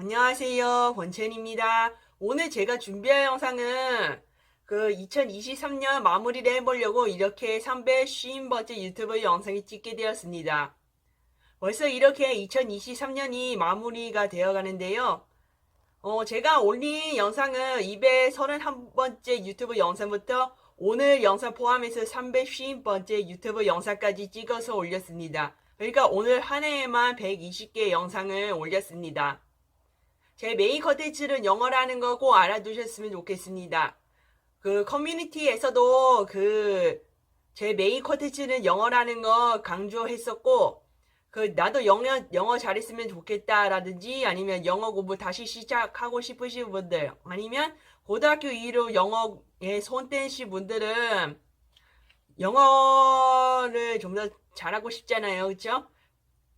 안녕하세요. 권첸입니다. 오늘 제가 준비할 영상은 그 2023년 마무리를 해보려고 이렇게 350번째 유튜브 영상을 찍게 되었습니다. 벌써 이렇게 2023년이 마무리가 되어 가는데요. 어, 제가 올린 영상은 231번째 유튜브 영상부터 오늘 영상 포함해서 350번째 유튜브 영상까지 찍어서 올렸습니다. 그러니까 오늘 한 해에만 120개 영상을 올렸습니다. 제 메인 컨텐츠는 영어라는 거꼭 알아두셨으면 좋겠습니다. 그 커뮤니티에서도 그 제 메인 컨텐츠는 영어라는 거 강조했었고 그 나도 영어 영어 잘했으면 좋겠다라든지 아니면 영어 공부 다시 시작하고 싶으신 분들 아니면 고등학교 이후로 영어에 손 떼신 분들은 영어를 좀 더 잘하고 싶잖아요. 그렇죠?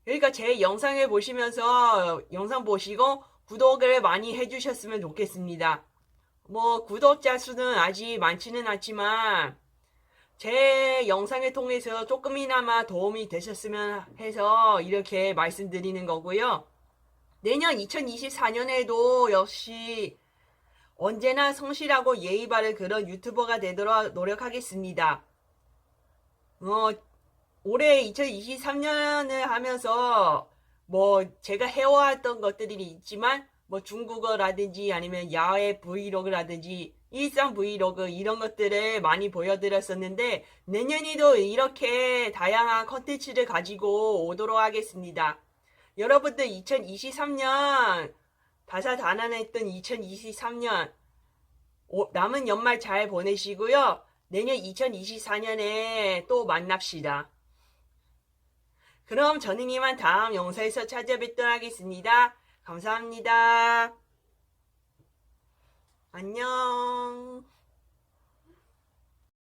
그러니까 제 영상을 보시면서 영상 보시고 구독을 많이 해주셨으면 좋겠습니다. 뭐 구독자 수는 아직 많지는 않지만 제 영상을 통해서 조금이나마 도움이 되셨으면 해서 이렇게 말씀드리는 거고요. 내년 2024년에도 역시 언제나 성실하고 예의 바른 그런 유튜버가 되도록 노력하겠습니다. 어, 올해 2023년을 하면서 뭐 제가 해왔던 것들이 있지만 뭐 중국어라든지 아니면 야외 브이로그라든지 일상 브이로그 이런 것들을 많이 보여드렸었는데 내년에도 이렇게 다양한 컨텐츠를 가지고 오도록 하겠습니다. 여러분들 2023년 다사다난했던 2023년 남은 연말 잘 보내시고요. 내년 2024년에 또 만납시다. 그럼 저는 이만 다음 영상에서 찾아뵙도록 하겠습니다. 감사합니다. 안녕.